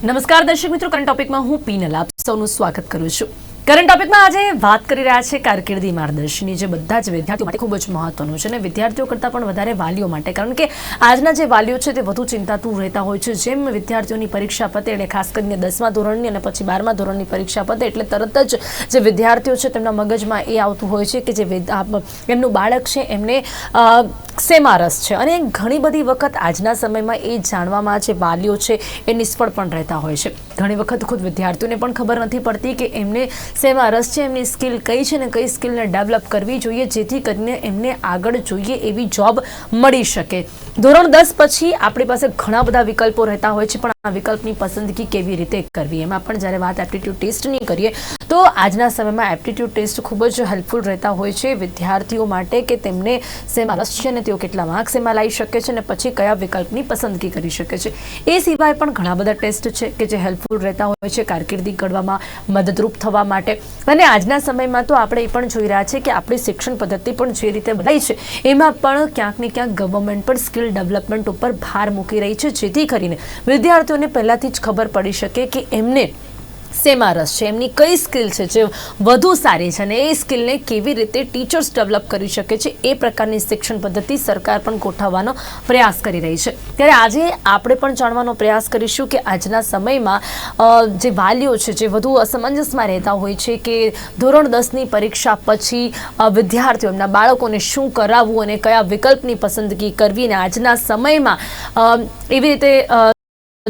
નમસ્કાર દર્શક મિત્રો કરંટ ટોપિકમાં હું પીનલ આપ સૌનું સ્વાગત કરું છું. કરંટ ટોપિકમાં આજે વાત કરી રહ્યા છે કારકિર્દી માર્ગદર્શનની જે બધા જ વિદ્યાર્થીઓ માટે ખૂબ જ મહત્વનું છે અને વિદ્યાર્થીઓ કરતાં પણ વધારે વાલીઓ માટે. કારણ કે આજના જે વાલીઓ છે તે વધુ ચિંતાતુર રહેતા હોય છે. જેમ વિદ્યાર્થીઓની પરીક્ષા પતે એટલે ખાસ કરીને દસમા ધોરણની અને પછી બારમા ધોરણની પરીક્ષા પતે એટલે તરત જ જે વિદ્યાર્થીઓ છે તેમના મગજમાં એ આવતું હોય છે કે જે એમનું બાળક છે એમને શેમાં રસ છે. અને ઘણી બધી વખત આજના સમયમાં એ જાણવામાં જે વાલીઓ છે એ નિષ્ફળ પણ રહેતા હોય છે. ઘણી વખત ખુદ વિદ્યાર્થીઓને પણ ખબર નથી પડતી કે એમને શેમાં રસ છે, એમની સ્કિલ કઈ છે ને કઈ સ્કિલને ડેવલપ કરવી જોઈએ જેથી કરીને એમને આગળ જોઈએ એવી જોબ મળી શકે. ધોરણ દસ પછી આપણી પાસે ઘણા બધા વિકલ્પો રહેતા હોય છે, પણ આ વિકલ્પની પસંદગી કેવી રીતે કરવી? એમાં પણ જ્યારે વાત એપ્ટિટ્યૂડ ટેસ્ટની કરીએ, તો આજના સમયમાં એપ્ટિટ્યૂડ ટેસ્ટ ખૂબ જ હેલ્પફુલ રહેતા હોય છે વિદ્યાર્થીઓ માટે કે તેમને શેમાં રસ છે અને તેઓ કેટલા માર્ક્સ એમાં લાવી શકે છે અને પછી કયા વિકલ્પની પસંદગી કરી શકે છે. એ સિવાય પણ ઘણા બધા ટેસ્ટ છે કે જે હેલ્પફુલ રહેતા હોય છે કારકિર્દી ઘડવામાં મદદરૂપ થવા માટે. અને આજના સમયમાં તો આપણે એ પણ જોઈ રહ્યા છે કે આપણી શિક્ષણ પદ્ધતિ પણ જે રીતે બદલાઈ છે, એમાં પણ ક્યાંક ને ક્યાંક ગવર્મેન્ટ પણ સ્કિલ ડેવલપમેન્ટ ઉપર ભાર મૂકી રહી છે. જેથી કરીને વિદ્યાર્થીઓને પહેલાંથી જ ખબર પડી શકે કે એમને શેમાં રસ છે. એમની કઈ સ્કિલ છે જે વધુ સારી છે અને એ સ્કિલને કેવી રીતે ટીચર્સ ડેવલપ કરી શકે છે એ પ્રકારની શિક્ષણ પદ્ધતિ સરકાર પણ ગોઠવવાનો પ્રયાસ કરી રહી છે. ત્યારે આજે આપણે પણ જાણવાનો પ્રયાસ કરીશું કે આજના સમયમાં જે વાલીઓ છે, જે વધુ અસમંજસમાં રહેતા હોય છે કે ધોરણ દસની પરીક્ષા પછી વિદ્યાર્થીઓ એમના બાળકોને શું કરાવવું અને કયા વિકલ્પની પસંદગી કરવી અને આજના સમયમાં એવી રીતે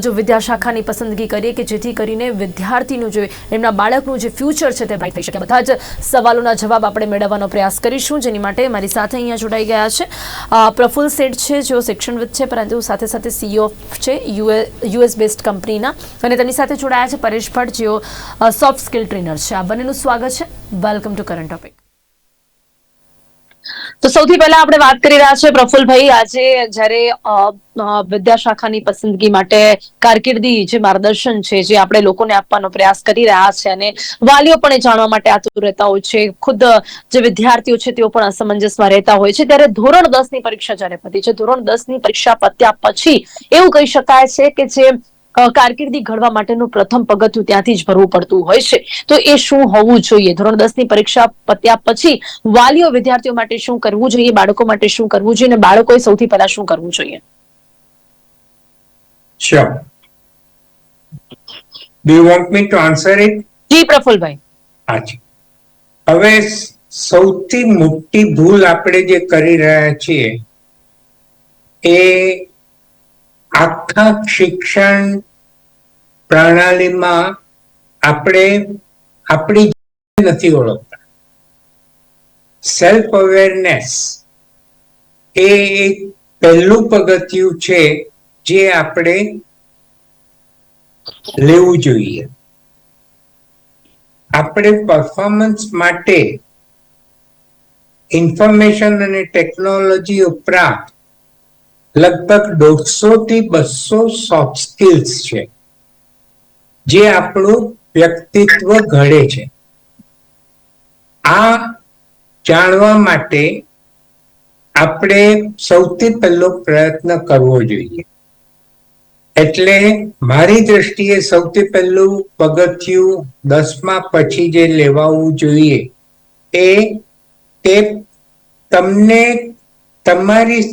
જો વિદ્યાશાખાની પસંદગી કરીએ કે જેથી કરીને વિદ્યાર્થીનું જે એમના બાળકનું જે ફ્યુચર છે તે બ્રાઇટ થઈ શકે. બધા જ સવાલોના જવાબ આપણે મેળવવાનો પ્રયાસ કરીશું. જેની માટે મારી સાથે અહીંયા જોડાઈ ગયા છે. પ્રફુલ સેઠ છે, જેઓ શિક્ષણવિદ છે, પરંતુ સાથે સાથે સીઈઓ છે, યુએ યુએસ બેસ્ડ કંપનીના અને તેની સાથે જોડાયા છે પરેશ ભટ્ટ, જેઓ સોફ્ટ સ્કિલ ટ્રેનર છે. આ બંનેનું સ્વાગત છે. વેલકમ ટુ કરંટ ટોપિક તો સૌથી પહેલા આપણે વાત કરી રહ્યા છે પ્રફુલભાઈ, આજે જ્યારે વિદ્યાશાખાની પસંદગી માટે કારકિર્દી જે માર્ગદર્શન છે, જે આપણે લોકોને આપવાનો પ્રયાસ કરી રહ્યા છે અને વાલીઓ પણ એ જાણવા માટે આતુર રહેતા હોય છે, ખુદ જે વિદ્યાર્થીઓ છે તેઓ પણ અસમંજસમાં રહેતા હોય છે. ત્યારે ધોરણ દસની પરીક્ષા જ્યારે પતી છે, ધોરણ દસની પરીક્ષા પત્યા પછી એવું કહી શકાય છે કે જે કારકિર્દી ઘડવા માટેનું પ્રથમ પગથિયું ત્યાંથી જ ભરવું પડતું હોય છે. તો એ શું હોવું જોઈએ? ધોરણ દસની પરીક્ષા પત્યા પછી વાલીઓ વિદ્યાર્થીઓ માટે શું કરવું જોઈએ? બાળકો માટે શું કરવું જોઈએ? અને બાળકોએ સૌથી પહેલા શું કરવું જોઈએ? Sure. Do you want me to answer it? જી પ્રફુલભાઈ. હાજી. હવે સૌથી મોટી ભૂલ આપણે જે કરી રહ્યા છીએ એ આખા શિક્ષણ પ્રણાલીમાં આપણે આપણી નથી ઓળખતા. સેલ્ફ અવેરનેસ એ એક પહેલું પગથિયું છે જે આપણે લેવું જોઈએ. આપણે પરફોર્મન્સ માટે ઇન્ફોર્મેશન અને ટેકનોલોજી ઉપરાંત લગભગ દોઢસો થી બસો સોફ્ટ સ્કિલ્સ છે, જે આપણું વ્યક્તિત્વ ઘડે છે. આ જાણવા માટે આપણે સૌથી પહેલો પ્રયત્ન કરવો જોઈએ. એટલે મારી દ્રષ્ટિએ સૌથી પહેલું પગથિયું દસમા પછી જે લેવાવું જોઈએ એ તે તમને તમારી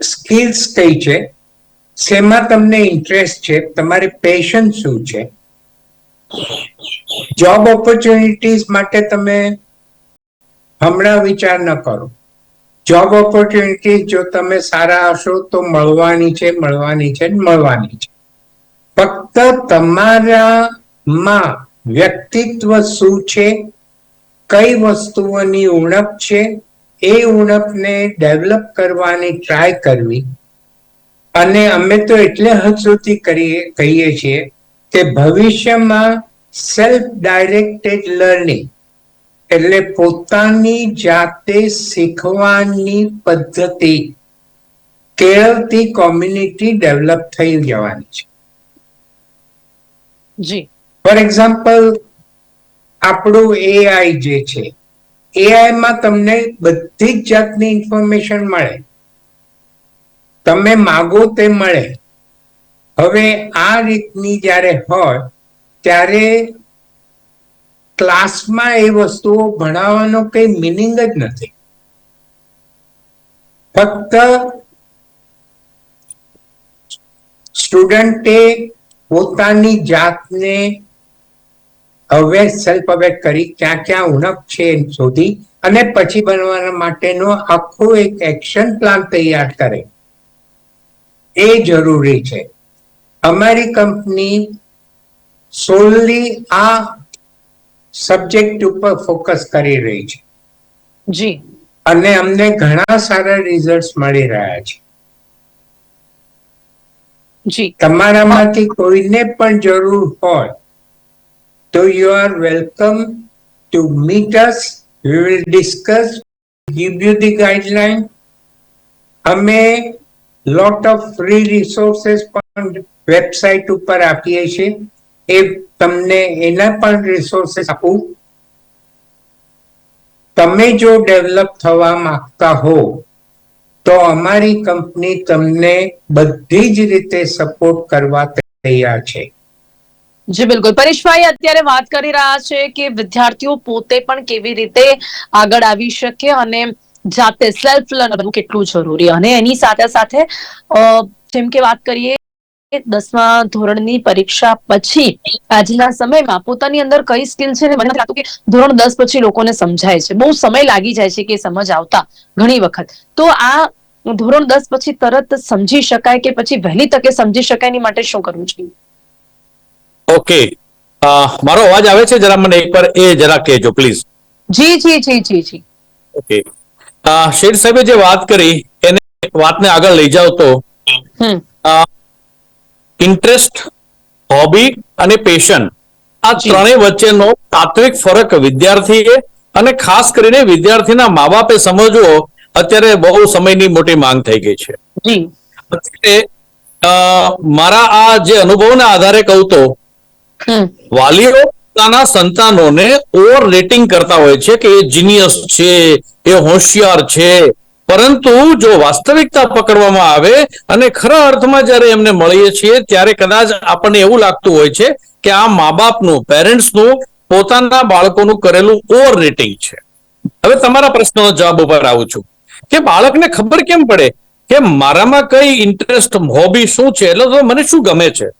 સ્કિલ્સ કઈ છે? શેમાં તમને ઇન્ટરેસ્ટ છે? તમારી પેશન શું છે? જોબ ઓપોર્ચ્યુનિટીઝ માટે તમે હમણાં વિચાર ન કરો. જોબ ઓપોર્ચ્યુનિટીઝ જો તમે સારા હશો તો મળવાની છે મળવાની છે મળવાની છે. ફક્ત તમારામાં વ્યક્તિત્વ શું છે? કઈ વસ્તુઓની ઉણપ છે? એ ઉણપને ડેવલપ કરવાની ટ્રાય કરવી. અને અમે તો એટલે હદ સુધી કરીએ કહીએ છીએ કે ભવિષ્યમાં સેલ્ફ ડાયરેક્ટેડ લર્નિંગ એટલે પોતાની જાતે શીખવાની પદ્ધતિ કેળવતી કોમ્યુનિટી ડેવલપ થઈ જવાની છે. જી. ફોર એક્ઝામ્પલ આપણું એઆઈ જે છે એઆઈ માં તમને બધી જ જાતની ઇન્ફોર્મેશન મળે. તમે માગો તે મળે. હવે આ રીતની જ્યારે હોય, ત્યારે ક્લાસમાં એ વસ્તુઓ ભણાવવાનો કઈ મિનિંગ જ નથી. ફક્ત સ્ટુડન્ટે પોતાની જાતને અવેર સેલ્ફ અવેર કરી ક્યાં ક્યાં ઉણપ છે એ શોધી અને પછી બનવાના માટેનો આખો એક એક્શન પ્લાન તૈયાર કરે. એ જરૂરી છે. અમારી કંપની સોલલી આ સબ્જેક્ટ ઉપર ફોકસ કરી રહી છે. જી. અને અમને ઘણા સારા રિઝલ્ટ મળી રહ્યા છે. જી. તમારામાંથી કોઈને પણ જરૂર હોય So you are welcome to meet us. We will discuss, give you the guideline. અમે લોટ ઓફ ફ્રી રિસોર્સિસ પણ વેબસાઇટ ઉપર આપીએ છીએ એ તમને એના પણ રિસોર્સિસ આપું તમે જો ડેવલપ થવા માંગતા હો તો અમારી કંપની તમને બધી જ રીતે સપોર્ટ કરવા તૈયાર છે જી, બિલકુલ. પરેશભાઈ અત્યારે વાત કરી રહ્યા છે કે વિદ્યાર્થીઓ પોતે પણ કેવી રીતે આગળ આવી શકે અને જાતે સેલ્ફ લર્ન કેટલું જરૂરી? અને એની સાથે સાથે જેમ કે વાત કરીએ દસમા ધોરણની પરીક્ષા પછી આજના સમયમાં પોતાની અંદર કઈ સ્કિલ છે મને કે ધોરણ દસ પછી લોકોને સમજાય છે. બહુ સમય લાગી જાય છે કે સમજ આવતા ઘણી વખત. તો આ ધોરણ દસ પછી તરત સમજી શકાય કે પછી વહેલી તકે સમજી શકાય એની માટે શું કરવું જોઈએ? ઓકે અ, મારો અવાજ આવે છે? જરા મને એકવાર એ જરા કહેજો પ્લીઝ જી જી જી જી જી. ઓકે અ, શેઠ સાહેબે જે વાત કરી એને વાતને આગળ લઈ જાવ તો. ઇન્ટરેસ્ટ હોબી અને પેશન આ ત્રણેય વચ્ચેનો તાત્વિક ફરક વિદ્યાર્થીએ અને ખાસ કરીને વિદ્યાર્થીના મા બાપે સમજવો અત્યારે બહુ સમયની મોટી માંગ થઈ ગઈ છે. મારા આ જે અનુભવના આધારે કહું તો વાલીઓ પોતાના સંતાનોને ઓવર રેટિંગ કરતા હોય છે કે એ જીનિયસ છે, એ હોશિયાર છે. પરંતુ જો વાસ્તવિકતા પકડવામાં આવે અને ખરા અર્થમાં જ્યારે એમને મળીએ છીએ, ત્યારે કદાચ આપણને એવું લાગતું હોય છે કે આ મા બાપનું પેરેન્ટ્સનું, પોતાના બાળકોનું કરેલું ઓવર રેટિંગ છે. હવે તમારા પ્રશ્નનો જવાબ ઉપર આવું છું. કે બાળકને ખબર કેમ પડે? કે મારામાં કઈ ઇન્ટરેસ્ટ હોબી શું છે? એટલે તો મને શું ગમે છે?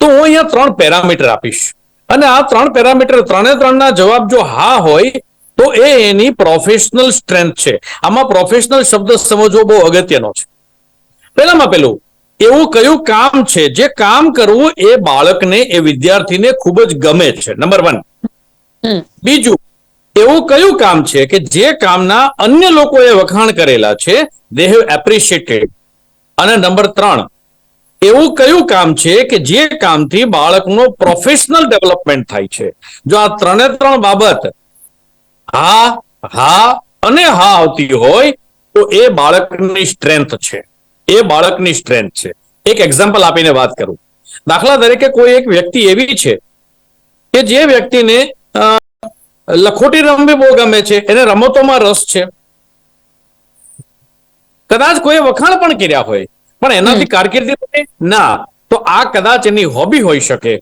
તો હું અહીંયા ત્રણ પેરામીટર આપીશ. અને આ ત્રણ પેરામીટર ત્રણે ત્રણના જવાબ જો હા હોય તો એ એની પ્રોફેશનલ સ્ટ્રેન્થ છે. આમાં પ્રોફેશનલ શબ્દ સમજવો બહુ અગત્યનો છે. પહેલામાં પેલું એવું કયું કામ છે જે કામ કરવું એ બાળકને એ વિદ્યાર્થીને ખૂબ જ ગમે છે. Number one. બીજું એવું કયું કામ છે કે જે કામના અન્ય લોકોએ વખાણ કરેલા છે દે હેવ એપ્રિશિએટેડ અને નંબર ત્રણ એવું કયું કામ છે કે જે કામથી બાળકનો પ્રોફેશનલ ડેવલપમેન્ટ થાય છે? જો આ ત્રણે ત્રણ બાબત હા હા અને હા આવતી હોય, તો એ બાળકની સ્ટ્રેન્થ છે. એ બાળકની સ્ટ્રેન્થ છે. એક એક્ઝામ્પલ આપીને વાત કરું. દાખલા તરીકે કોઈ એક વ્યક્તિ એવી છે કે જે વ્યક્તિને લખોટી રમવી બહુ ગમે છે, એને રમતોમાં રસ છે. કદાચ કોઈ વખાણ પણ કર્યા હોય પણ એનાથી કારકિર્દી બને? ના. તો આ કદાચ એની હોબી હોઈ શકે.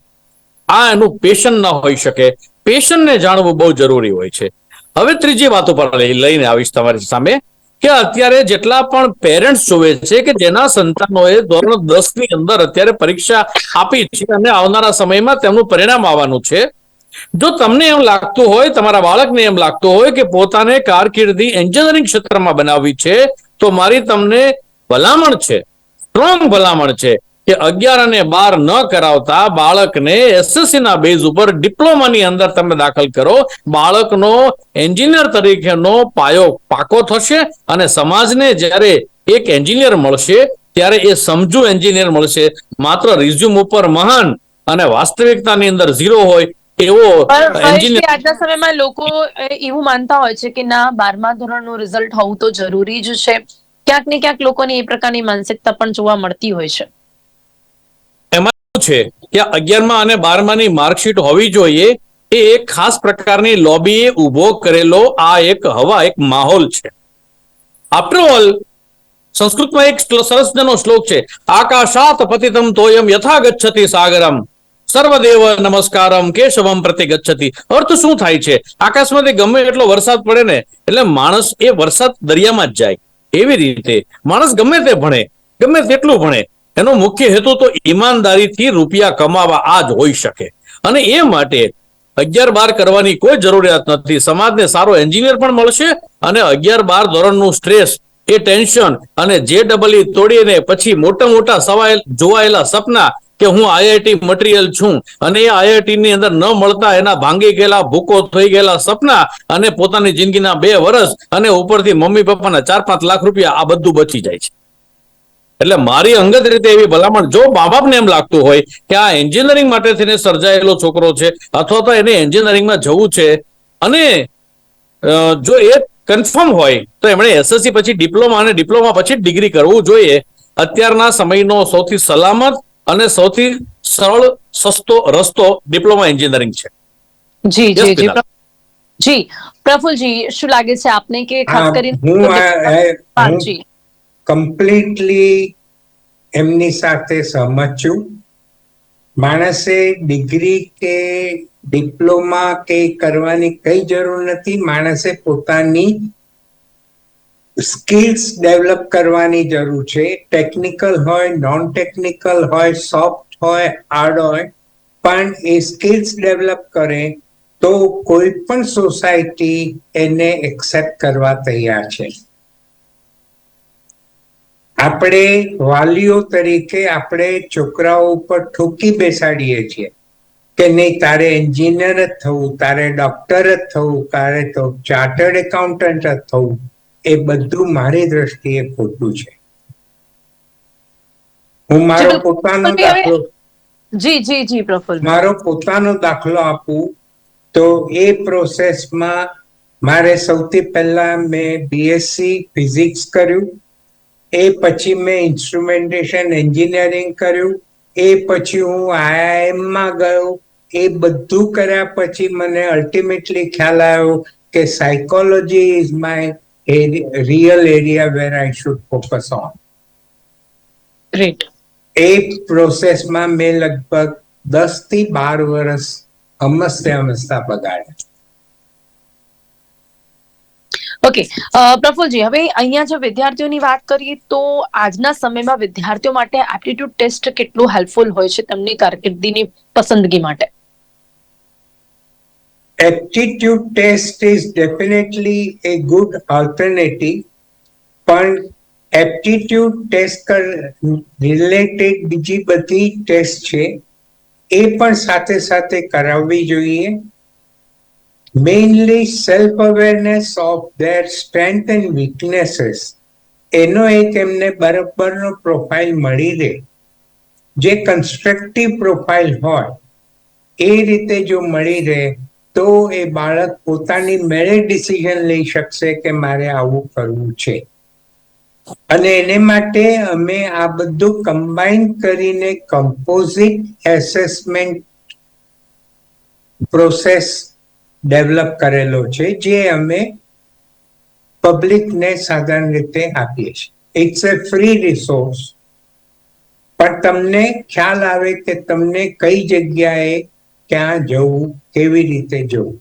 આ એનું પેશન ન હોઈ શકે. પેશનને જાણવું બહુ જરૂરી હોય છે. હવે ત્રીજી વાત ઉપર લઈને આવીશ તમારી સામે કે અત્યારે જેટલા પણ પેરેન્ટ્સ જોવે છે કે જેના સંતાનોએ ધોરણ દસની અંદર અત્યારે પરીક્ષા આપી છે અને આવનારા સમયમાં તેમનું પરિણામ આવવાનું છે. જો તમને એમ લાગતું હોય તમારા બાળકને એમ લાગતું હોય કે પોતાને કારકિર્દી એન્જિનિયરિંગ ક્ષેત્રમાં બનાવવી છે તો મારી તમને ભલામણ છે. સ્ટ્રોંગ ભલામણ છે કે અગિયાર અને બાર ન કરાવતા બાળકને એસએસસી ના બેઝ ઉપર ડિપ્લોમાની અંદર તમે દાખલ કરો. બાળકનો એન્જિનિયર તરીકેનો પાયો પાકો થશે અને સમાજને જ્યારે એક એન્જિનિયર મળશે ત્યારે એ સમજુ એન્જિનિયર મળશે. માત્ર રિઝ્યુમ ઉપર મહાન અને વાસ્તવિકતાની અંદર ઝીરો હોય એવો એન્જિનિયર આજના સમયમાં લોકો એવું માનતા હોય છે કે ના બારમા ધોરણનું રિઝલ્ટ હોવું તો જરૂરી જ છે. ક્યાંક ને ક્યાંક લોકોની એ પ્રકારની માનસિકતા પણ જોવા મળતી હોય છે. એમાં છે કે અગિયારમાં અને બારમાની માર્કશીટ હોવી જોઈએ એ એક ખાસ પ્રકારની લોબીએ ઊભો કરેલો આ એક હવા, એક માહોલ છે. આફ્ટર ઓલ સંસ્કૃતમાં એક સરસ મજાનો શ્લોક છે. આકાશાત પતિતમ તોયમ યથા ગચ્છતિ સાગરમ. સર્વદેવ નમસ્કારમ કેશવમ પ્રતિ ગચ્છતિ. અર્થ શું થાય છે? આકાશમાંથી ગમે એટલો વરસાદ પડે ને, એટલે માણસ એ વરસાદ દરિયામાં જ જાય. એવી રીતે માણસ ગમે તે ભણે, ગમે તેટલું ભણે, એનો મુખ્ય હેતુ તો ઈમાનદારીથી રૂપિયા કમાવા આ જ હોઈ શકે. અને એ માટે અગિયાર બાર કરવાની કોઈ જરૂરિયાત નથી. સમાજને સારો એન્જિનિયર પણ મળશે અને અગિયાર બાર ધોરણનું સ્ટ્રેસ, એ ટેન્શન અને જે ડબલઈ તોડીને પછી મોટા મોટા સવાય જોવાયેલા સપના કે હું આઈઆઈટી મટીરિયલ છું અને એ આઈઆઈટી ની અંદર ન મળતા એના ભાંગી ગયેલા, ભૂકો થઈ ગયેલા સપના અને પોતાની જિંદગીના બે વર્ષ અને ઉપરથી મમ્મી પપ્પાના ચાર પાંચ લાખ રૂપિયા આ બધું બચી જાય છે. એટલે મારી અંગત રીતે એવી ભલામણ જો મા બાપને એમ લાગતું હોય કે આ એન્જિનિયરિંગ માટે થઈને સર્જાયેલો છોકરો છે અથવા તો એને એન્જિનિયરિંગમાં જવું છે અને જો એ કન્ફર્મ હોય તો એમણે એસએસસી પછી ડિપ્લોમા અને ડિપ્લોમા પછી ડિગ્રી કરવું જોઈએ. અત્યારના સમયનો સૌથી સલામત અને સૌથી સરળ સસ્તો રસ્તો ડિપ્લોમા એન્જિનિયરિંગ છે. જી જી જી. જી પ્રફુલજી શું લાગે છે આપને કે ખાસ કરીને હું આ- આ- હા, હું જી કમ્પ્લીટલી એમની સાથે સહમત છું. માણસે ડિગ્રી કે ડિપ્લોમા કે કરવાની કઈ જરૂર નથી. માણસે પોતાની સ્કિલ્સ ડેવલપ કરવાની જરૂર છે. ટેકનિકલ હોય નોન ટેકનિકલ હોય સોફ્ટ હોય હાર્ડ હોય, પણ એ સ્કિલ્સ ડેવલપ કરે તો કોઈ પણ સોસાયટી એને એક્સેપ્ટ કરવા તૈયાર છે. આપણે વાલીઓ તરીકે આપણે છોકરાઓ ઉપર ઠોકી બેસાડીએ છીએ કે નહીં, તારે એન્જિનિયર જ થવું, તારે ડોક્ટર જ થવું, તારે તો ચાર્ટર્ડ એકાઉન્ટન્ટ જ થવું. એ બધું મારી દ્રષ્ટિએ ખોટું છે. હું મારો પોતાનો દાખલો જી જી જી પ્રફુલ. મારો પોતાનો દાખલો આપું તો એ પ્રોસેસમાં મારે સૌથી પહેલા મેં બીએસસી ફિઝિક્સ કર્યું એ પછી મેં ઇન્સ્ટ્રુમેન્ટેશન એન્જિનિયરિંગ કર્યું એ પછી હું આઈઆઈએમમાં માં ગયો એ બધું કર્યા પછી મને અલ્ટિમેટલી ખ્યાલ આવ્યો કે psychology is my real area where I should focus on. Great એ પ્રોસેસમાં મેં લગભગ દસથી બાર વર્ષ અમસ્તે અમસ્તા બગાડ્યા ઓકે પ્રફુલજી હવે અહીંયા જો વિદ્યાર્થીઓની વાત કરીએ તો આજના સમયમાં વિદ્યાર્થીઓ માટે એપ્ટિટ્યુડ ટેસ્ટ કેટલું હેલ્પફુલ હોય છે તેમની કારકિર્દીની પસંદગી માટે aptitude test is definitely a good alternative પણ aptitude ટેસ્ટ રિલેટેડ બીજી બધી ટેસ્ટ છે, એ પણ સાથે સાથે કરાવવી જોઈએ. Mainly self awareness of their strength and weaknesses એનો એક એમને બરાબરનો પ્રોફાઇલ મળી રહે. જે કન્સ્ટ્રક્ટિવ પ્રોફાઇલ હોય, એ રીતે જો મળી રહે તો એ બાળક પોતાની મેળે ડિસિઝન લઈ શકશે કે મારે આવું કરવું છે. અને એને માટે અમે આ બધું કમ્બાઈન કરીને કમ્પોઝિટ એસેસમેન્ટ પ્રોસેસ ડેવલપ કરેલો છે, જે અમે પબ્લિકને સાધારણ રીતે આપીએ છીએ. ઇટ્સ એ ફ્રી રિસોર્સ પણ તમને ખ્યાલ આવે કે તમને કઈ જગ્યાએ ક્યાં જવું કેવી રીતે જવું?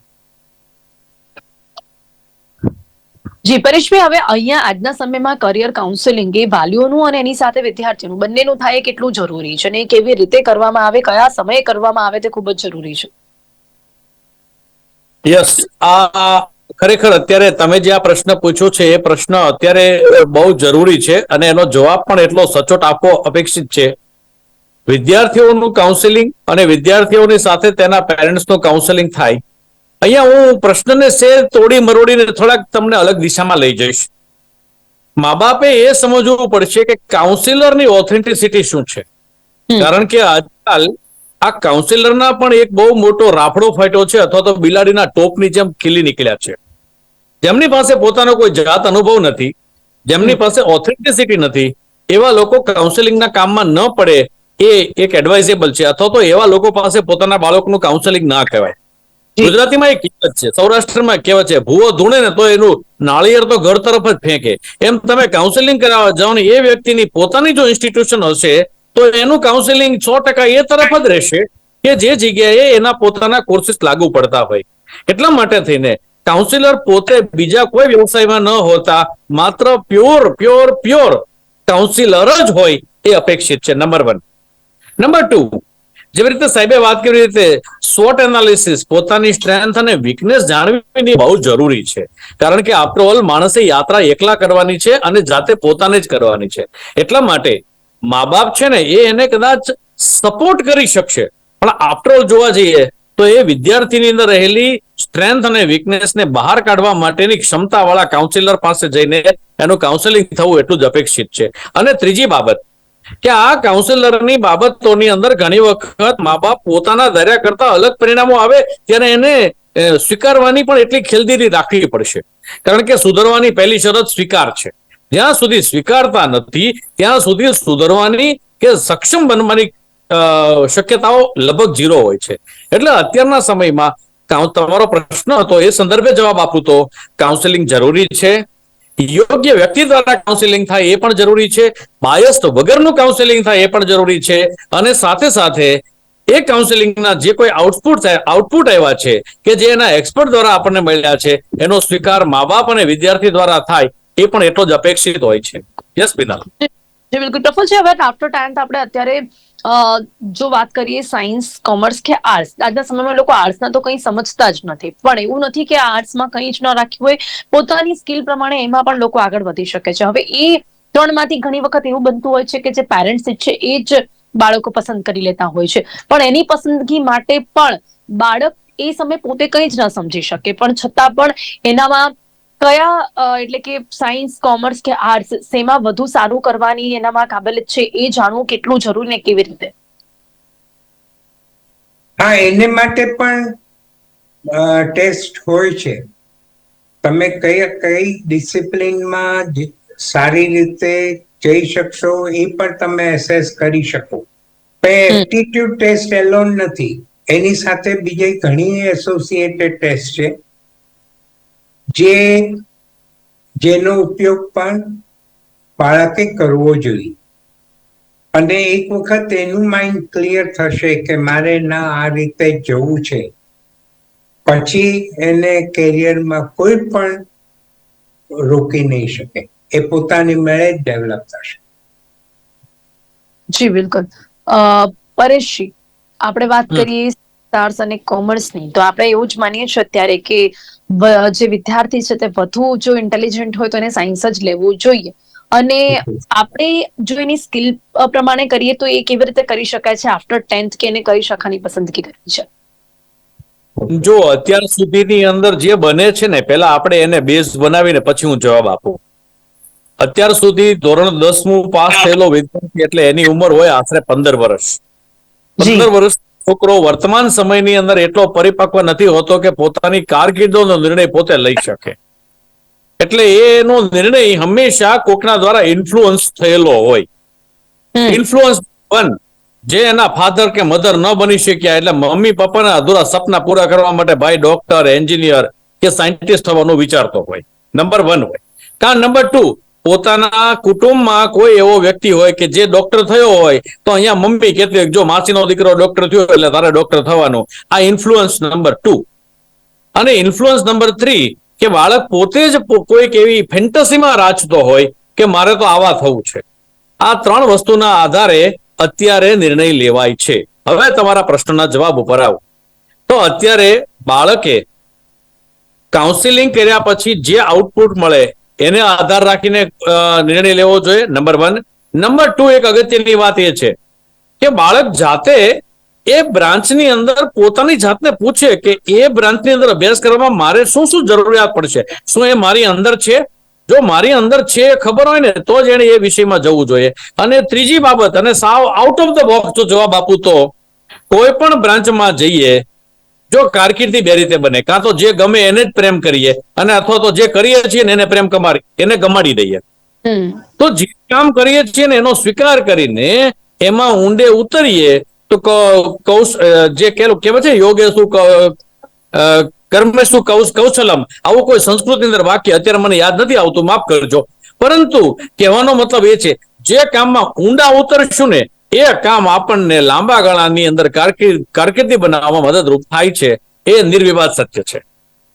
જી પરેશભાઈ હવે અહીંયા આજના સમયમાં કરિયર કાઉન્સેલિંગ એ વાલીઓનું અને એની સાથે વિદ્યાર્થીઓનું બંનેનું થાય કેટલું જરૂરી છે અને કેવી રીતે કરવામાં આવે કયા સમયે કરવામાં આવે તે ખૂબ જ જરૂરી છે. યસ આ ખરેખર અત્યારે તમે જે આ પ્રશ્ન પૂછ્યો છે એ પ્રશ્ન અત્યારે બહુ જરૂરી છે અને એનો જવાબ પણ એટલો સચોટ આપવો અપેક્ષિત છે. વિદ્યાર્થીઓનું કાઉન્સેલિંગ અને વિદ્યાર્થીઓની સાથે તેના પેરેન્ટ્સનું કાઉન્સેલિંગ થાય. અહીંયા હું પ્રશ્નને શેર તોડી મરોડીને થોડાક તમને અલગ દિશામાં લઈ જઈશ. મા બાપે એ સમજવું પડશે કે કાઉન્સિલરની ઓથેન્ટિસિટી શું છે. કારણ કે આજકાલ આ કાઉન્સિલરના પણ એક બહુ મોટો રાફડો ફાટ્યો છે અથવા તો બિલાડીના ટોપની જેમ ખીલી નીકળ્યા છે. જેમની પાસે પોતાનો કોઈ જાત અનુભવ નથી જેમની પાસે ઓથેન્ટિસિટી નથી એવા લોકો કાઉન્સેલિંગના કામમાં ન પડે એ એક એડવાઇઝેબલ છે. અથવા તો એવા લોકો પાસે પોતાના બાળકનું કાઉન્સેલિંગ ના કહેવાય. ગુજરાતીમાં એક કહેવત છે સૌરાષ્ટ્રમાં કહેવત છે ભૂવો ધૂણે ને તો એનું નાળિયેર તો ઘર તરફ જ ફેંકે. એમ તમે કાઉન્સેલિંગ કરાવવા જાઓ ને એ વ્યક્તિની પોતાની જો ઇન્સ્ટિટ્યુશન હશે તો એનું કાઉન્સેલિંગ સો ટકા એ તરફ જ રહેશે કે જે જગ્યાએ એના પોતાના કોર્સિસ લાગુ પડતા હોય. એટલા માટે થઈને કાઉન્સિલર પોતે બીજા કોઈ વ્યવસાયમાં ન હોતા માત્ર પ્યોર પ્યોર પ્યોર કાઉન્સિલર જ હોય એ અપેક્ષિત છે નંબર વન નંબર ટુ જેવી રીતે સાહેબે વાત કરી રીતે સોટ એનાલિસિસ પોતાની સ્ટ્રેન્થ અને વીકનેસ જાણવી બહુ જરૂરી છે. કારણ કે આફ્ટર ઓલ માણસે યાત્રા એકલા કરવાની છે અને જાતે પોતાને જ કરવાની છે. એટલા માટે મા બાપ છે ને, એ એને કદાચ સપોર્ટ કરી શકશે. પણ આફ્ટર ઓલ જોવા જઈએ, તો એ વિદ્યાર્થીની અંદર રહેલી સ્ટ્રેન્થ અને વીકનેસને બહાર કાઢવા માટેની ક્ષમતાવાળા કાઉન્સિલર પાસે જઈને એનું કાઉન્સેલિંગ થવું એટલું જ અપેક્ષિત છે. અને ત્રીજી બાબત કે આ કાઉન્સિલરની બાબતોની અંદર ઘણી વખત મા બાપ પોતાના ધર્યા કરતા અલગ પરિણામો આવે, ત્યારે એને સ્વીકારવાની પણ એટલી ખેલદીરી રાખવી પડશે. કારણ કે સુધરવાની પહેલી શરત સ્વીકાર છે. જ્યાં સુધી સ્વીકારતા નથી, ત્યાં સુધી સુધરવાની કે સક્ષમ બનવાની શક્યતાઓ લગભગ ઝીરો હોય છે. એટલે અત્યારના સમયમાં તમારો પ્રશ્ન હતો, એ સંદર્ભે જવાબ આપું તો કાઉન્સેલિંગ જરૂરી છે? યોગ્ય વ્યક્તિ દ્વારા કાઉન્સેલિંગ થાય એ પણ જરૂરી છે. બાયસ વગરનું કાઉન્સેલિંગ થાય એ પણ જરૂરી છે. અને સાથે સાથે એ કાઉન્સેલિંગના જે કોઈ આઉટપુટ આઉટપુટ આવ્યા છે કે જે એના એક્સપર્ટ દ્વારા આપણને મળ્યા છે, એનો સ્વીકાર મા બાપ અને વિદ્યાર્થી દ્વારા થાય એ પણ એટલો જ અપેક્ષિત હોય છે. યસ પિતા જી બિલકુલ. પ્રફુલ છે, હવે આફ્ટર ટેન્થ આપણે અત્યારે જો વાત કરીએ સાયન્સ, કોમર્સ કે આર્ટ્સ, આજના સમયમાં લોકો આર્ટ્સના તો કંઈ સમજતા જ નથી. પણ એવું નથી કે આર્ટ્સમાં કંઈ જ ન રાખ્યું હોય. પોતાની સ્કિલ પ્રમાણે એમાં પણ લોકો આગળ વધી શકે છે. હવે એ ત્રણમાંથી ઘણી વખત એવું બનતું હોય છે કે જે પેરેન્ટ્સ છે એ જ બાળકો પસંદ કરી લેતા હોય છે. પણ એની પસંદગી માટે પણ બાળક એ સમય પોતે કંઈ જ ન સમજી શકે. પણ છતાં પણ એનામાં કયા એટલે કે સાયન્સ કોમર્સ કે આર્ટ્સ સેમાં વધુ સારું કરવાની એનામાં કાબેલિયત છે એ જાણવું કેટલું જરૂરી ને કેવી રીતે? હા એને માટે પણ ટેસ્ટ હોય છે. તમે કઈ કઈ ડિસિપ્લિનમાં સારી રીતે જઈ શકશો એ પણ તમે એસેસ કરી શકો. એપ્ટિટ્યુડ ટેસ્ટ એલોન નથી. એની સાથે બીજી ઘણી એસોસિએટેડ ટેસ્ટ છે. જે જેનો ઉપયોગ પણ બાળકે કરવો જોઈએ. અને એક વખત એનું માઇન્ડ ક્લિયર થશે કે મારે ના આ રીતે જવું છે. પછી એને કેરિયરમાં કોઈ પણ રોકી નહીં શકે. એ પોતાની મેળે જ ડેવલપ થશે. જી બિલકુલ. પરેશજી આપણે વાત. કરીએ આર્ટ્સ અને કોમર્સની તો આપણે એવું જ માનીએ છીએ અત્યારે કે જે વિદ્યાર્થી છે તે વધુ જો ઇન્ટેલિજન્ટ હોય તો એને સાયન્સ જ લેવું જોઈએ. અને આપણે જો એની સ્કિલ પ્રમાણે કરીએ તો એ કેવી રીતે કરી શકાય છે? આફ્ટર ટેન્થ કે એને કઈ શાખાની પસંદગી કરવી છે. જો અત્યાર સુધીની અંદર જે બને છે ને પેલા આપણે એને બેઝ બનાવીને પછી હું જવાબ આપું. અત્યાર સુધી ધોરણ દસમું પાસ થયેલો વિદ્યાર્થી એટલે એની ઉંમર હોય આશરે પંદર વર્ષ. પંદર વર્ષ છોકરો વર્તમાન સમયની અંદર એટલો પરિપક્વ નથી હોતો કે પોતાની કારકિર્દીનો નિર્ણય પોતે લઈ શકે. એટલે એનો નિર્ણય હંમેશા કોકના દ્વારા ઇન્ફ્લુઅન્સ થયેલો હોય. ઇન્ફ્લુઅન્સ વન જે એના ફાધર કે મધર ન બની શક્યા એટલે મમ્મી પપ્પાના અધૂરા સપના પૂરા કરવા માટે ભાઈ ડોક્ટર એન્જિનિયર કે સાયન્ટિસ્ટ થવાનું વિચારતો હોય. નંબર વન હોય. કા નંબર ટુ પોતાના કુટુંબમાં કોઈ એવો વ્યક્તિ હોય કે જે ડોક્ટર થયો હોય, તો અહીંયા મમ્મી કહેતી જો માસીનો દીકરો ડોક્ટર થયો એટલે તારે ડોક્ટર થવાનું. આ ઇન્ફ્લુઅન્સ નંબર ટુ અને ઇન્ફ્લુઅન્સ નંબર થ્રી કે બાળક પોતે જ કોઈક એવી ફેન્ટસીમાં રાચતો હોય કે મારે તો આવા થવું છે. આ ત્રણ વસ્તુના આધારે અત્યારે નિર્ણય લેવાય છે. હવે તમારા પ્રશ્નના જવાબ ઉપર આવો. તો અત્યારે બાળકે કાઉન્સિલિંગ કર્યા પછી જે આઉટપુટ મળે એને આધાર રાખીને નિર્ણય લેવો જોઈએ નંબર વન નંબર ટુ એક અગત્યની વાત એ છે કે બાળક જાતે એ બ્રાન્ચની અંદર પોતાની જાતને પૂછે કે એ બ્રાન્ચની અંદર અભ્યાસ કરવામાં મારે શું શું જરૂરિયાત પડશે? શું એ મારી અંદર છે? જો મારી અંદર છે ખબર હોય ને, તો જ એને એ વિષયમાં જવું જોઈએ. અને ત્રીજી બાબત, અને સાવ આઉટ ઓફ ધ બોક્સ જો જવાબ આપું તો, કોઈ પણ બ્રાન્ચમાં જઈએ જો કારકિર્દી બે રીતે બને. કાં તો જે ગમે એને જ પ્રેમ કરીએ અને અથવા તો જે કરીએ છીએ ને એને પ્રેમ કમાડી એને ગમાડી દઈએ. તો જે કામ કરીએ છીએ ને એનો સ્વીકાર કરીને એમાં ઊંડે ઉતરીએ તો કૌશ જે કેલું કહેવાય છે યોગે શું કર્મેશુ કૌશ કૌશલમ. આવું કોઈ સંસ્કૃતની અંદર વાક્ય અત્યારે મને યાદ નથી આવતું માફ કરજો. પરંતુ કહેવાનો મતલબ એ છે જે કામમાં ઊંડા ઉતરશું ને એ કામ આપણને લાંબા ગાળાની અંદર કારકિર્દ બનાવવામાં મદદરૂપ થાય છે. એ નિર્વિવાદ સત્ય છે.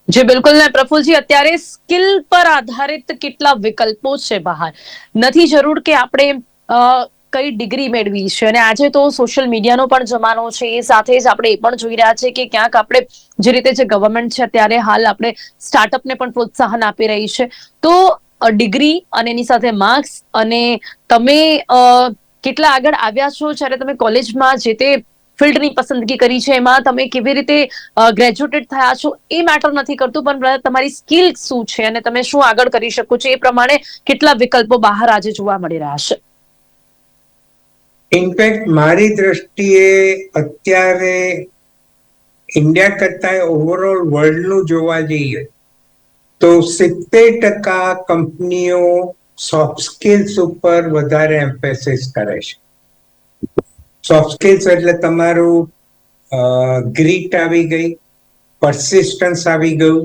જે, બિલકુલ. ને પ્રફુલજી, અત્યારે સ્કિલ પર આધારિત કેટલા વિકલ્પો છે બહાર? નથી જરૂર કે આપણે કઈ ડિગ્રી મેળવી છે. અને આજે તો સોશિયલ મીડિયાનો પણ જમાનો છે. એ સાથે જ આપણે એ પણ જોઈ રહ્યા છે કે ક્યાંક આપણે જે રીતે જે ગવર્મેન્ટ છે, અત્યારે હાલ આપણે સ્ટાર્ટઅપને પણ પ્રોત્સાહન આપી રહી છે. તો ડિગ્રી અને એની સાથે માર્ક્સ અને તમે કેટલા આગળ આવ્યા છો? જ્યારે તમે કોલેજમાં જે તે ફિલ્ડની પસંદગી કરી છે, એમાં તમે કેવી રીતે ગ્રેજ્યુએટેડ થયા છો, એ મેટર નથી કરતું, પણ તમારી સ્કિલ શું છે અને તમે શું આગળ કરી શકો છો, એ પ્રમાણે કેટલા વિકલ્પો બહાર આજે જોવા મળી રહ્યા છે? ઇનફેક્ટ મારી દ્રષ્ટિએ અત્યારે ઇન્ડિયા કરતા ઓવરઓલ વર્લ્ડનું જોવા જઈએ, તો સિત્તેર ટકા કંપનીઓ સોફ્ટ સ્કિલ્સ ઉપર વધારે એમ્ફેસિસ કરે છે. સોફ્ટ સ્કિલ્સ એટલે તમારું ગ્રીટ આવી ગઈ પરસિસ્ટન્સ આવી ગયું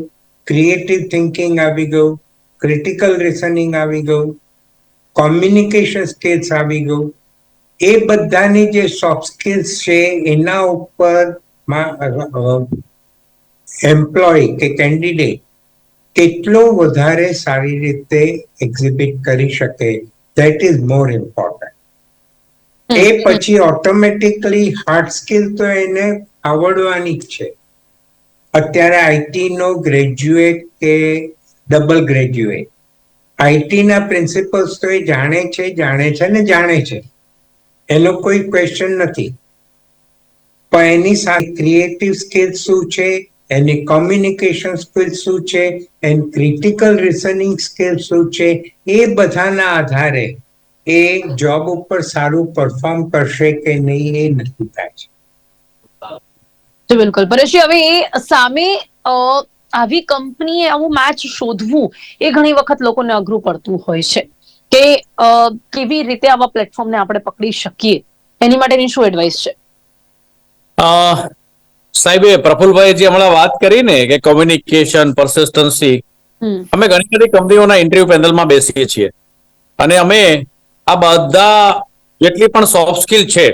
ક્રિએટિવ થિંકિંગ આવી ગયું ક્રિટિકલ રિસનિંગ આવી ગયું કોમ્યુનિકેશન સ્કિલ્સ આવી ગયું. એ બધાની જે સોફ્ટ સ્કિલ્સ છે એના ઉપર એમ્પ્લોય કે કેન્ડિડેટ કેટલો વધારે સારી રીતે એક્ઝિબિટ કરી શકે? ધેટ ઇઝ મોર ઇમ્પોર્ટન્ટ એ પછી ઓટોમેટિકલી હાર્ડ સ્કિલ તો એને આવડવાની જ છે. અત્યારે આઈટી નો ગ્રેજ્યુએટ કે ડબલ ગ્રેજ્યુએટ આઈટી ના પ્રિન્સિપલ્સ તો એ જાણે છે જાણે છે ને જાણે છે. એનો કોઈ ક્વેશ્ચન નથી. પણ એની સાથે ક્રિએટિવ સ્કિલ શું છે? એની કોમ્યુનિકેશન સ્કિલ શું છે? એની ક્રિટિકલ રિઝનિંગ સ્કિલ શું છે? એ બધાના આધારે એ જોબ ઉપર સારું પરફોર્મ કરશે કે નહીં એ નક્કી થાય છે. બિલકુલ. પરેશજી હવે એ સામે અ, આવી કંપનીએ આવું મેચ શોધવું એ ઘણી વખત લોકોને અઘરું પડતું હોય છે કે અ, કેવી રીતે આવા પ્લેટફોર્મને આપણે પકડી શકીએ? એની માટેની શું એડવાઇસ છે? અ, સાહેબે પ્રફુલભાઈ જે હમણાં વાત કરી ને કે કોમ્યુનિકેશન પરસિસ્ટન્સી અમે ઘણી બધી કંપનીઓના ઇન્ટરવ્યુ પેનલમાં બેસીએ છીએ. અને અમે આ બધા જેટલી પણ સોફ્ટ સ્કિલ છે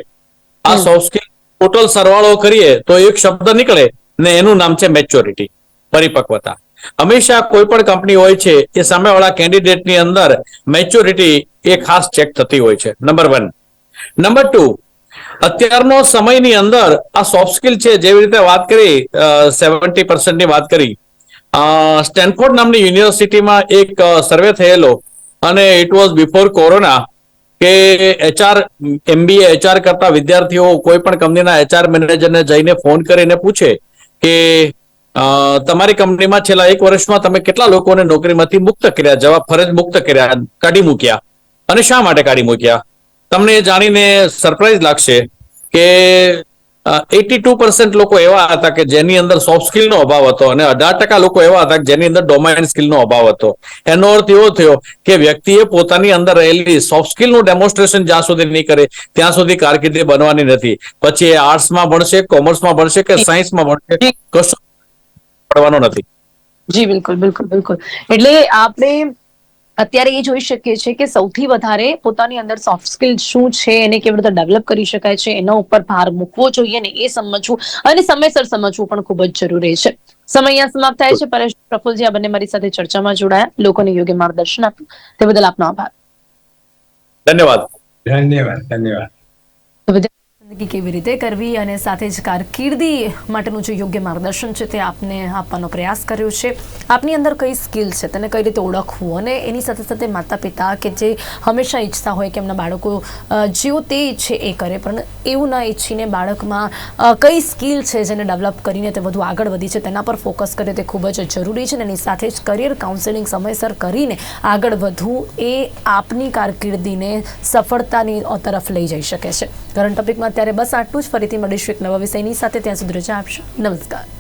આ સોફ્ટ સ્કિલ ટોટલ સરવાળો કરીએ તો એક શબ્દ નીકળે ને એનું નામ છે મેચ્યોરિટી પરિપક્વતા. હંમેશા કોઈ પણ કંપની હોય છે એ સામેવાળા કેન્ડિડેટની અંદર મેચ્યોરિટી એ ખાસ ચેક થતી હોય છે નંબર વન નંબર ટુ અત્યારનો સમયની અંદર આ સોફ્ટ સ્કિલ છે, જેવી રીતે વાત કરી સેવન્ટી પર્સન્ટની વાત કરી સ્ટેનફોર્ડ નામની યુનિવર્સિટીમાં એક સર્વે થયેલો, અને ઇટ વોઝ બિફોર કોરોના કે એચઆર એમબીએ એચઆર કરતા વિદ્યાર્થીઓ કોઈ પણ કંપનીના એચઆર મેનેજરને જઈને ફોન કરીને પૂછે કે તમારી કંપનીમાં છેલ્લા એક વર્ષમાં તમે કેટલા લોકોને નોકરીમાંથી મુક્ત કર્યા, જવાબ ફરજ મુક્ત કર્યા, કાઢી મૂક્યા, અને શા માટે કાઢી મૂક્યા? તમને જાણીને સરપ્રાઈઝ લાગશે કે એટી ટુ પર્સન્ટ લોકો એવા હતા કે જેની અંદર સોફ્ટ સ્કિલનો અભાવ હતો અને અઢાર ટકા લોકો એવા હતા કે જેની અંદર ડોમાઇન સ્કિલનો અભાવ હતો. એનો અર્થ એવો થયો કે વ્યક્તિએ પોતાની અંદર રહેલી સોફ્ટ સ્કિલનું ડેમોન્સ્ટ્રેશન જ્યાં સુધી નહીં કરે, ત્યાં સુધી કારકિર્દી બનવાની નથી. પછી એ આર્ટ્સમાં ભણશે, કોમર્સમાં ભણશે કે સાયન્સમાં ભણશે, કશું પડવાનો નથી. જી, બિલકુલ બિલકુલ બિલકુલ. એટલે આપણે અત્યારે એ જોઈ શકીએ છીએ કે સૌથી વધારે પોતાની અંદર સોફ્ટ સ્કિલ શું છે એને કેવી રીતે ડેવલપ કરી શકાય છે એના ઉપર ભાર મૂકવો જોઈએ ને એ સમજવું અને સમયસર સમજવું પણ ખૂબ જ જરૂરી છે. સમય અહીંયા સમાપ્ત થાય છે. પરેશ પ્રફુલજી આ બંને મારી સાથે ચર્ચામાં જોડાયા. લોકોને યોગ્ય માર્ગદર્શન આપ્યું તે બદલ આપનો આભાર. ધન્યવાદ. ધન્યવાદ ધન્યવાદ. જિંદગી કેવી રીતે કરવી અને સાથે જ કારકિર્દી માટેનું જે યોગ્ય માર્ગદર્શન છે તે આપને આપવાનો પ્રયાસ કર્યો છે. આપની અંદર કઈ સ્કિલ છે? તેને કઈ રીતે ઓળખવું? અને એની સાથે સાથે માતા પિતા કે જે હંમેશા ઈચ્છતા હોય કે એમના બાળકો જેઓ તે ઈચ્છે એ કરે, પણ એવું ના ઈચ્છીને બાળકમાં કઈ સ્કિલ છે જેને ડેવલપ કરીને તે વધુ આગળ વધી છે તેના પર ફોકસ કરે તે ખૂબ જ જરૂરી છે અને એની સાથે જ કરિયર કાઉન્સેલિંગ સમયસર કરીને આગળ વધવું એ આપની કારકિર્દીને સફળતાની તરફ લઈ જઈ શકે છે. કરંટ ટોપિકમાં અત્યારે બસ આટલું જ. ફરીથી મળીશું એક નવા વિષયની સાથે. ત્યાં સુધી રજા આપશો. નમસ્કાર.